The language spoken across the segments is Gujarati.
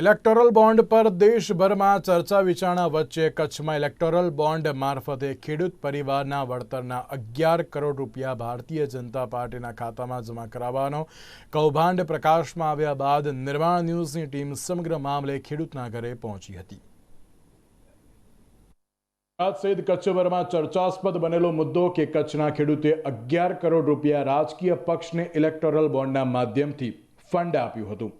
ઇલેક્ટોરલ બોન્ડ પર દેશભરમાં ચર્ચા વિચારણા વચ્ચે કચ્છમાં ઇલેક્ટોરલ બોન્ડ મારફતે ખેડૂત પરિવારના વળતરના અગિયાર કરોડ રૂપિયા ભારતીય જનતા પાર્ટીના ખાતામાં જમા કરાવવાનો કૌભાંડ પ્રકાશમાં આવ્યા બાદ નિર્માણ ન્યૂઝની ટીમ સમગ્ર મામલે ખેડૂતના ઘરે પહોંચી હતી. ગુજરાત સહિત કચ્છભરમાં ચર્ચાસ્પદ બનેલો મુદ્દો કે કચ્છના ખેડૂતે અગિયાર કરોડ રૂપિયા રાજકીય પક્ષને ઇલેક્ટોરલ બોન્ડના માધ્યમથી ફંડ આપ્યું હતું.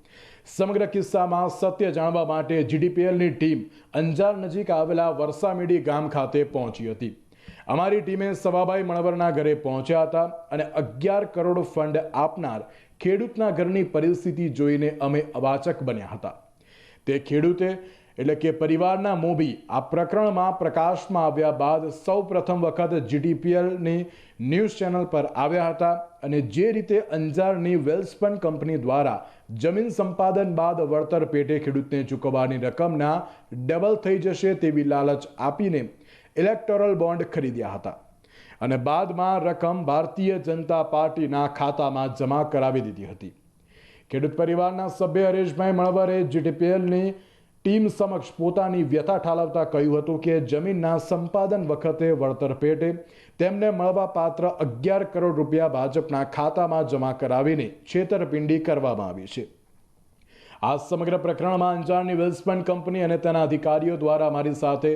સમગ્ર કિસ્સામાં સત્ય જાણવા માટે જીડીપીએલની ટીમ અંજાર નજીક આવેલા વરસામેડી ગામ ખાતે પહોંચી હતી. અમારી ટીમે સવાભાઈ મણવરના ઘરે પહોંચ્યા હતા અને અગિયાર કરોડ ફંડ આપનાર ખેડૂતના ઘરની પરિસ્થિતિ જોઈને અમે અવાચક બન્યા હતા. તે ખેડૂતે એટલે કે પરિવારના મોભી આ પ્રકરણમાં પ્રકાશમાં આવ્યા બાદ સૌ પ્રથમ વખત જીડીપીએલની ન્યૂઝ ચેનલ પર આવ્યા હતા અને જે રીતે અંજારની વેલ્સપન કંપની દ્વારા જમીન સંપાદન બાદ વળતર પેટે ખેડૂતને ચૂકવવાની રકમના ડબલ થઈ જશે તેવી લાલચ આપીને ઇલેક્ટોરલ બોન્ડ ખરીદ્યા હતા. અને બાદમાં રકમ ભારતીય જનતા પાર્ટીના ખાતામાં જમા કરાવી દીધી હતી. ખેડૂત પરિવારના સભ્ય હરેશભાઈ મણવરે જીટીપીએલની ટીમ સમક્ષ પોતાની વ્યથા ઠાલવતા કહ્યું હતું કે જમીનના સંપાદન વખતે વળતર પેટે તેમને મળવા પાત્ર અગિયાર કરોડ રૂપિયા ભાજપના ખાતામાં જમા કરાવીને છેતરપિંડી કરવામાં આવી છે. આ સમગ્ર પ્રકરણમાં અંજારની વિલ્સપન કંપની અને તેના અધિકારીઓ દ્વારા મારી સાથે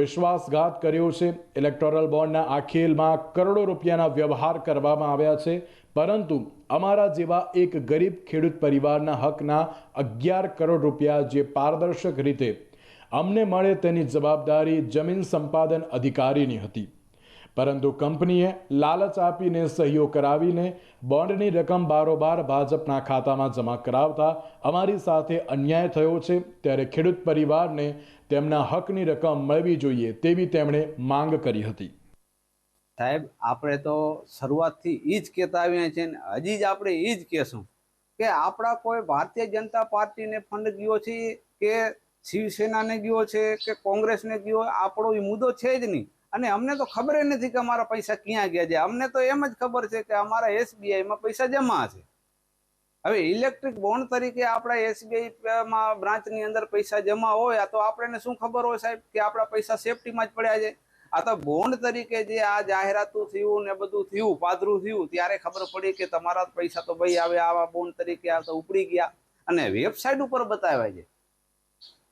વિશ્વાસઘાત કર્યો છે. ઇલેક્ટોરલ બોન્ડના આ ખેલમાં કરોડો રૂપિયાના વ્યવહાર કરવામાં આવ્યા છે. પરંતુ અમારા જેવા એક ગરીબ ખેડૂત પરિવારના હકના અગિયાર કરોડ રૂપિયા જે પારદર્શક રીતે અમને મળે તેની જવાબદારી જમીન સંપાદન અધિકારીની હતી. પરંતુ કંપનીએ લાલચ આપીને સહીઓ કરાવીને બોન્ડની રકમ બારોબાર ભાજપના ખાતામાં જમા કરાવતા અમારી સાથે અન્યાય થયો છે, ત્યારે ખેડૂત પરિવારને તેમના હકની રકમ મળવી જોઈએ તેવી તેમણે માંગ કરી હતી. સાહેબ, આપણે તો શરૂઆતથી એ જ કહેતા આવ્યા છે ને હજી જ આપણે એ જ કહેશું કે આપણા કોઈ ભારતીય જનતા પાર્ટીને ફંડ ગયો છે કે શિવસેનાને ગયો છે કે કોંગ્રેસને ગયો, આપણો એ મુદ્દો છે જ નહીં. અને અમને તો ખબર નથી કે અમારા પૈસા ક્યાં ગયા છે. અમને તો એમ જ ખબર છે કે અમારા એસબીઆઈમાં પૈસા જમા છે. હવે ઇલેક્ટ્રિક બોન્ડ તરીકે આપણા એસબીઆઈ માં બ્રાન્ચની અંદર પૈસા જમા હોય તો આપણને શું ખબર હોય સાહેબ કે આપણા પૈસા સેફટીમાં જ પડ્યા છે? આ તો બોન્ડ તરીકે જે આ જાહેરાતું થયું ને બધું થયું, પાદરું થયું, ત્યારે ખબર પડી કે તમારા પૈસા તો ભાઈ આવે આવા બોન્ડ તરીકે આ તો ઉપડી ગયા. અને વેબસાઇટ ઉપર બતાવ્યા છે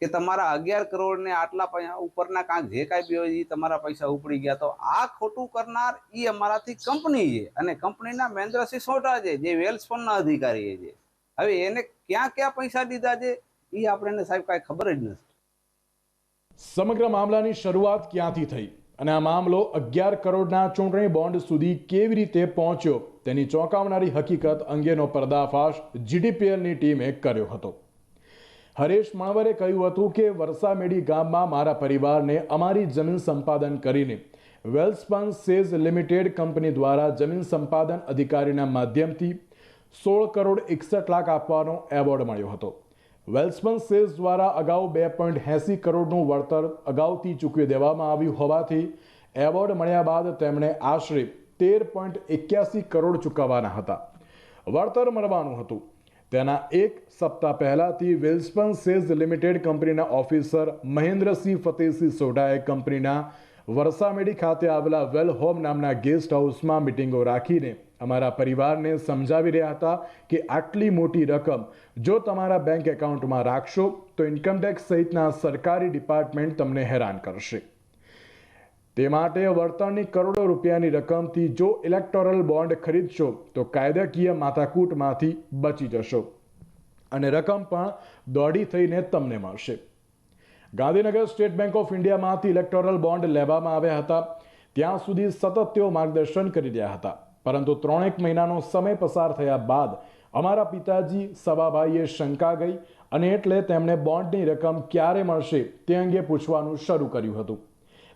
કે તમારા અગિયાર કરોડ ને આટલા ઉપરના કાંક જે કાંઈ બી હોય એ તમારા પૈસા ઉપડી ગયા. તો આ ખોટું કરનાર એ અમારાથી કંપની છે અને કંપનીના મહેન્દ્રસિંહ સોઢા છે, જે વેલ્સ ફંડના અધિકારી છે. હવે એને ક્યાં ક્યાં પૈસા દીધા છે એ આપણને સાહેબ કાંઈ ખબર જ નથી. સમગ્ર મામલાની શરૂઆત ક્યાંથી થઈ? અને આ મામલો અગિયાર કરોડના ચૂંટણી બોન્ડ સુધી કેવી રીતે પહોંચ્યો તેની ચોંકાવનારી હકીકત અંગેનો પર્દાફાશ જીડીપીએલની ટીમે કર્યો હતો. હરેશ મણવરે કહ્યું હતું કે, વરસામેડી ગામમાં મારા પરિવારને અમારી જમીન સંપાદન કરીને વેલ્સપન સેઝ લિમિટેડ કંપની દ્વારા જમીન સંપાદન અધિકારીના માધ્યમથી સોળ કરોડ એકસઠ લાખ આપવાનો એવોર્ડ મળ્યો હતો. વેલ્સપન સેલ્સ દ્વારા અગાઉ બે પોઈન્ટ એંસી કરોડનું વળતર અગાઉથી ચૂકવી દેવામાં આવ્યું હોવાથી એવોર્ડ મળ્યા બાદ તેમણે આશરે તેર પોઈન્ટ એક્યાસી કરોડ ચૂકવવાના હતા. વળતર મળવાનું હતું. તેના એક સપ્તાહ પહેલાથી વિલ્સપન સેઝ લિમિટેડ કંપનીના ઓફિસર મહેન્દ્રસિંહ ફતેહસિંહ સોઢાએ કંપનીના વરસામેડી ખાતે આવેલા વેલ હોમ નામના ગેસ્ટ હાઉસમાં મિટિંગો રાખીને અમારા પરિવારને સમજાવી રહ્યા હતા કે આટલી મોટી રકમ જો તમારા બેંક એકાઉન્ટમાં રાખશો, તો ઇન્કમટેક્સ સહિતના સરકારી ડિપાર્ટમેન્ટ તમને હેરાન કરશે. તે માટે વળતરની કરોડો રૂપિયાની રકમથી જો ઇલેક્ટોરલ બોન્ડ ખરીદશો, તો કાયદાકીય માથાકૂટમાંથી બચી જશો અને રકમ પણ દોડી થઈને તમને મળશે. ગાંધીનગર સ્ટેટ બેંક ઓફ ઇન્ડિયામાંથી ઇલેક્ટોરલ બોન્ડ લેવામાં આવ્યા હતા. ત્યાં સુધી સતત તેઓ માર્ગદર્શન કરી રહ્યા હતા. પરંતુ ત્રણેક મહિનાનો સમય પસાર થયા બાદ અમારા પિતાજી સવાભાઈએ શંકા ગઈ અને એટલે તેમણે બોન્ડની રકમ ક્યારે મળશે તે અંગે પૂછવાનું શરૂ કર્યું હતું.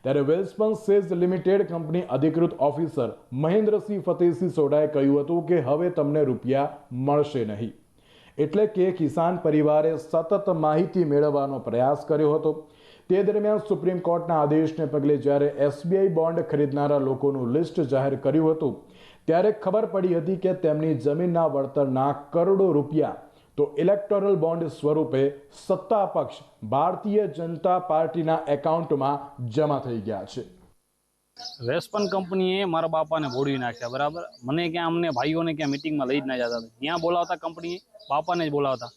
ત્યારે વેલ્સપન સેઝ લિમિટેડ કંપની અધિકૃત ઓફિસર મહેન્દ્રસિંહ ફતેહસિંહ સોઢાએ કહ્યું હતું કે હવે તમને રૂપિયા મળશે નહીં. એટલે કે કિસાન પરિવારે સતત માહિતી મેળવવાનો પ્રયાસ કર્યો હતો. તે દરમિયાન સુપ્રીમ કોર્ટના આદેશને પગલે જ્યારે એસબીઆઈ બોન્ડ ખરીદનારા લોકોનું લિસ્ટ જાહેર કર્યું હતું ત્યારે ખબર પડી હતી કે તેમની જમીનના વળતરના કરોડો રૂપિયા. તો ઇલેક્ટોરલ બોન્ડ સ્વરૂપે સત્તા પક્ષ ભારતીય જનતા પાર્ટીના એકાઉન્ટમાં જમા થઈ ગયા છે. વેસ્પન કંપનીએ મારા બાપાને બોડી નાખ્યા, બરાબર? મને ક્યાં અમને ભાઈઓને ક્યાં મિટિંગમાં લઈ જ ના જતા ત્યાં બોલાવતા કંપનીએ બાપાને જ બોલાવતા,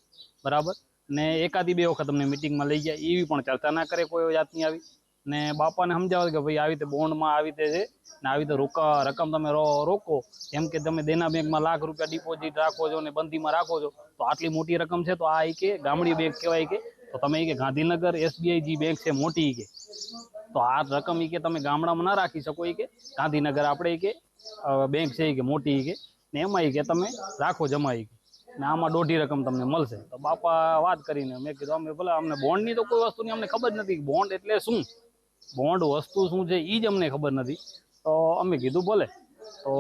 બરાબર? ને એકાદી બે વખત અમને મિટિંગમાં લઈ ગયા, એવી પણ ચર્ચા ના કરે કોઈ જાતની આવી. ને બાપાને સમજાવે કે ભાઈ આવી રીતે બોન્ડમાં આવી રીતે છે ને આવી રીતે રોકા રકમ તમે રોકો. એમ કે તમે દેના બેંકમાં લાખ રૂપિયા ડિપોઝિટ રાખો છો ને બંધીમાં રાખો છો, તો આટલી મોટી રકમ છે, તો આ એ કે ગામડી બેંક કહેવાય કે. તો તમે કે ગાંધીનગર એસબીઆઈ જે બેંક છે મોટી કે. તો આ રકમ એ કે તમે ગામડામાં ના રાખી શકો એ કે. ગાંધીનગર આપણે કે બેંક છે કે મોટી કે. ને એમાં એ કે તમે રાખો જમા એ કે. ને આમાં દોઢી રકમ તમને મળશે. તો બાપા વાત કરીને મેં કીધું, અમે ભલે અમને બોન્ડની તો કોઈ વસ્તુની અમને ખબર નથી બોન્ડ એટલે શું? બોન્ડ વસ્તુ શું છે એ જ અમને ખબર નથી. તો અમે કીધું ભલે. તો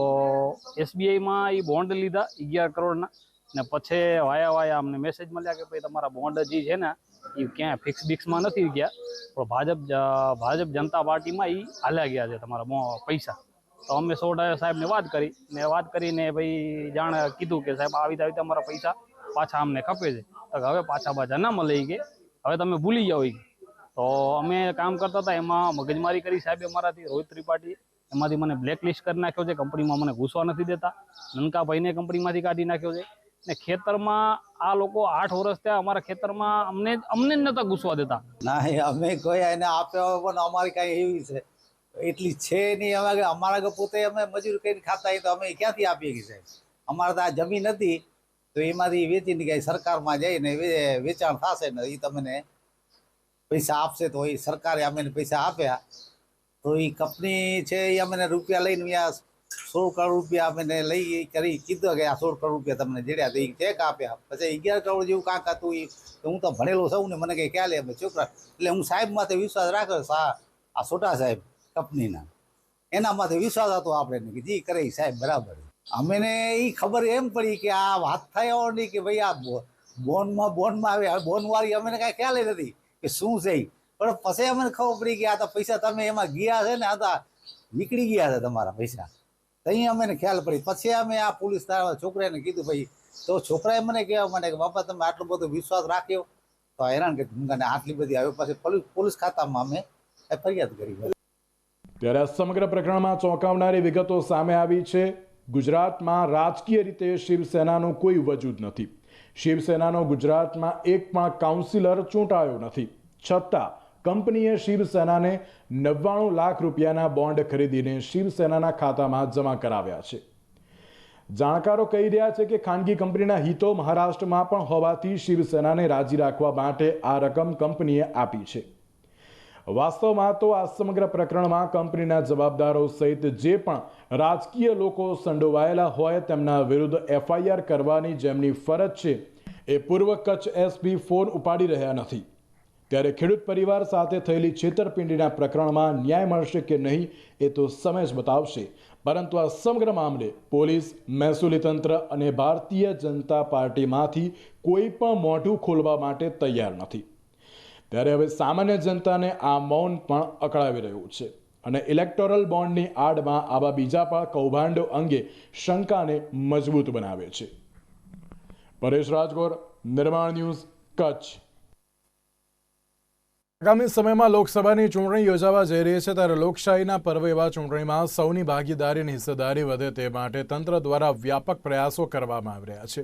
એસબીઆઈમાં એ બોન્ડ લીધા અગિયાર કરોડના. ને પછી વાયા વાયા અમને મેસેજ મળ્યા કે ભાઈ, તમારા બોન્ડ જે છે ને એ ક્યાંય ફિક્સ બિક્સમાં નથી ગયા. પણ ભાજપ ભાજપ જનતા પાર્ટીમાં એ હાલ્યા ગયા છે તમારા પૈસા. તો અમે સોઢા સાહેબને વાત કરી. ને વાત કરીને ભાઈ, જાણ કીધું કે સાહેબ, આવી આવી તમારા પૈસા પાછા અમને ખપે છે. તો હવે પાછા પાછા ના મળે કે. હવે તમે ભૂલી જાઓ. તો અમે કામ કરતા હતા, એમાં મગજમારી કરી સાહેબે અમારાથી, રોહિત ત્રિપાઠી, એમાંથી મને બ્લેક લિસ્ટ કરી નાખ્યો છે, કંપનીમાં મને ઘૂસવા નથી દેતા. નનકાભાઈને કંપનીમાંથી કાઢી નાખ્યો છે. ને ખેતરમાં આ લોકો આઠ વર્ષ થયા, અમારા ખેતરમાં અમને અમને જ નતા ઘૂસવા દેતા. ના અમે કોઈ એને આપ્યા પણ અમારી કાંઈ એવી છે. એટલી છે નહીં અમે અમારા કે પોતે અમે મજૂર કરીને ખાતા હોય તો અમે ક્યાંથી આપીએ કે સાહેબ? અમારે તો આ જમીન હતી, તો એમાંથી વેચીને કાંઈ સરકારમાં જઈને વેચાણ થશે ને એ તમને પૈસા આપશે તો એ સરકારે અમને પૈસા આપ્યા. તો એ કંપની છે એ અમને રૂપિયા લઈને આ સોળ કરોડ રૂપિયા અમને લઈ કરી કીધું કે આ સોળ કરોડ રૂપિયા તમને જડ્યા તો એ ચેક આપ્યા. પછી અગિયાર કરોડ જેવું કાંક હતું એ હું તો ભણેલો છું ને મને કંઈ ખ્યાલ અમે છોકરા એટલે હું સાહેબ માથે વિશ્વાસ રાખ્યો આ છોટા સાહેબ કંપનીના. એના માથે વિશ્વાસ હતો આપણે કે જી કરે સાહેબ બરાબર. અમને એ ખબર એમ પડી કે આ વાત થયો નહીં કે ભાઈ આ બોનમાં બોન્ડમાં આવે હવે બોન્ડ વાળી અમને કાંઈ ખ્યાલ નથી. કે શું છે પણ પછી અમને ખબર પડી કે આ તો પૈસા તમે એમાં ગયા છે ને, આ તો નીકળી ગયા છે તમારા પૈસા. ત્યાં અમને ખ્યાલ પડી. પછી અમે આ પોલીસ છોકરાને કીધું, ભાઈ, તો છોકરાએ મને કહેવા મને કે, બાપા, તમે આટલો બધો વિશ્વાસ રાખ્યો? તો હેરાન કે મને આટલી બધી આવ્યો. પછી પોલીસ પોલીસ ખાતામાં અમે ફરિયાદ કરી. ત્યારે આ સમગ્ર પ્રકરણમાં ચોંકાવનારી વિગતો સામે આવી છે. ગુજરાતમાં રાજકીય રીતે શિવસેનાનું કોઈ વજૂદ નથી. શિવસેનાનો ગુજરાતમાં એક પણ કાઉન્સિલર ચૂંટાયો નથી. છતાં કંપનીએ શિવસેનાને નવ્વાણું લાખ રૂપિયાના બોન્ડ ખરીદીને શિવસેનાના ખાતામાં જમા કરાવ્યા છે. જાણકારો કહી રહ્યા છે કે ખાનગી કંપનીના હિતો મહારાષ્ટ્રમાં પણ હોવાથી શિવસેનાને રાજી રાખવા માટે આ રકમ કંપનીએ આપી છે. વાસ્તવમાં તો આ સમગ્ર પ્રકરણમાં કંપનીના જવાબદારો સહિત જે પણ રાજકીય લોકો સંડોવાયેલા હોય તેમના વિરુદ્ધ એફઆઈઆર કરવાની જેમની ફરજ છે, એ પૂર્વ કચ્છ એસપી ફોન ઉપાડી રહ્યા નથી. ત્યારે ખેડૂત પરિવાર સાથે થયેલી છેતરપિંડીના પ્રકરણમાં ન્યાય મળશે કે નહીં, એ તો સમય જ બતાવશે. પરંતુ આ સમગ્ર મામલે પોલીસ, મહેસૂલી તંત્ર અને ભારતીય જનતા પાર્ટીમાંથી કોઈ પણ મોઢું ખોલવા માટે તૈયાર નથી. ત્યારે હવે સામાન્ય જનતાને આ મૌન પણ અકળાવી રહ્યું છે. અને ઇલેક્ટોરલ બોન્ડની આડમાં આવા બીજા પણ કૌભાંડો અંગે શંકાને મજબૂત બનાવે છે. પરેશ રાજગોર, નિર્માણ ન્યૂઝ, કચ્છ. આગામી સમયમાં લોકસભાની ચૂંટણી યોજાવા જઈ રહી છે ત્યારે લોકશાહીના પર્વ એવા ચૂંટણીમાં સૌની ભાગીદારી અને હિસ્સેદારી વધે તે માટે તંત્ર દ્વારા વ્યાપક પ્રયાસો કરવામાં આવી રહ્યા છે.